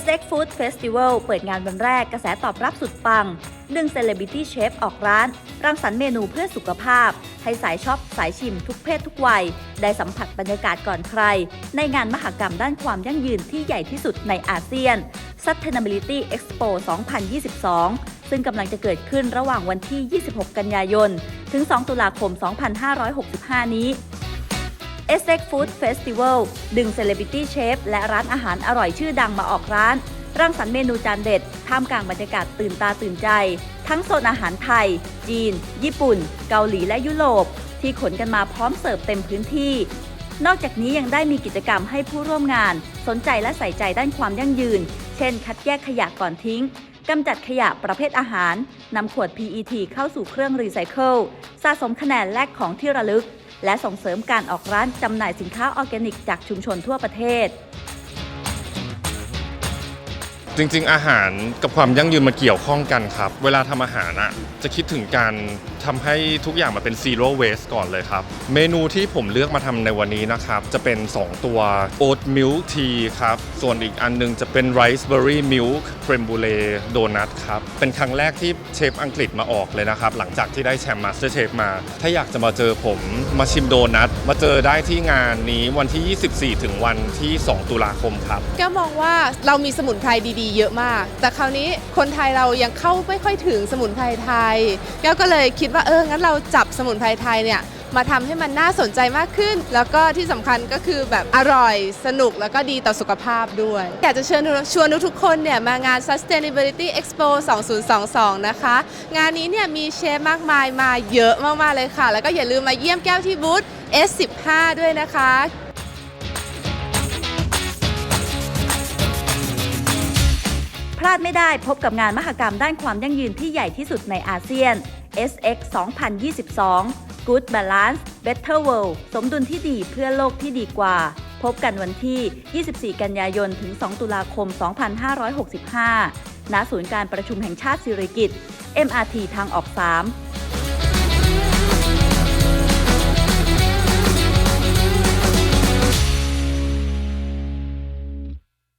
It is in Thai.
SX Food Festival เปิดงานวันแรกกระแสตอบรับสุดปังดึงเซเลบริตี้เชฟออกร้าน รังสรรค์เมนูเพื่อสุขภาพ ให้สายช็อปสายชิมทุกเพศทุกวัย ได้สัมผัสบรรยากาศก่อนใคร ในงานมหกรรมด้านความยั่งยืนที่ใหญ่ที่สุดในอาเซียน Sustainability Expo 2022 ซึ่งกำลังจะเกิดขึ้นระหว่างวันที่ 26 กันยายน ถึง 2 ตุลาคม 2565 นี้ SX Food Festival ดึงเซเลบริตี้เชฟและร้านอาหารอร่อยชื่อดังมาออกร้าน รังสรรค์เมนูจานเด็ด ท่ามกลางบรรยากาศตื่นตาตื่นใจ ทั้งโซนอาหารไทย จีน ญี่ปุ่น เกาหลีและยุโรป ที่ขนกันมาพร้อมเสิร์ฟเต็มพื้นที่ นอกจากนี้ยังได้มีกิจกรรมให้ผู้ร่วมงาน สนใจและใส่ใจด้านความยั่งยืน เช่น คัดแยกขยะก่อนทิ้ง กำจัดขยะประเภทอาหาร นำขวด PET เข้าสู่เครื่องรีไซเคิล สะสมคะแนนแลกของที่ระลึก และส่งเสริมการออกร้านจำหน่ายสินค้าออร์แกนิกจากชุมชนทั่วประเทศ จริงๆ อาหารกับความยั่งยืนมันเกี่ยวข้องกันครับ เวลาทำอาหารอะจะคิดถึงการทำให้ทุกอย่างมันเป็น zero waste ก่อนเลยครับ เมนูที่ผมเลือกมาทำในวันนี้นะครับ จะเป็น 2 ตัว oat milk tea ครับ ส่วนอีกอันหนึงจะเป็น riceberry milk creme brulee donut ครับ เป็นครั้งแรกที่เชฟอังกฤษมาออกเลยนะครับ หลังจากที่ได้แชมป์ Master Chef มา ถ้าอยากจะมาเจอผมมาชิมโดนัทมาเจอได้ที่งานนี้วันที่ 24 ถึงวันที่ 2 ตุลาคมครับ แก้วมองว่าเรามีสมุนไพรดีๆ เยอะมาก แต่คราวนี้คนไทยเรายังเข้าไม่ค่อยถึงสมุนไพรไทยแก้วก็เลยคิดว่าเอองั้นเราจับสมุนไพรไทยเนี่ยมาทำให้มันน่าสนใจมากขึ้น แล้วก็ที่สำคัญก็คือแบบอร่อยสนุกแล้วก็ดีต่อสุขภาพด้วย อยากจะเชิญชวนทุกคนเนี่ยมางาน Sustainability Expo 2022 นะคะ งานนี้เนี่ยมีเชฟมากมายมาเยอะมากๆเลยค่ะ แล้วก็อย่าลืมมาเยี่ยมแก้วที่บูธ S15 ด้วยนะคะาดไม่ได้พบกับงานมหกรรมด้านความยั่งยืนที่ใหญ่ที่สุดในอาเซียน SX 2022 Good Balance Better World สมดุลที่ดีเพื่อโลกที่ดีกว่า พบกันวันที่ 24 กันยายน ถึง 2 ตุลาคม 2565 ณ ศูนย์การประชุมแห่งชาติสิริกิติ์ MRT ทางออก 3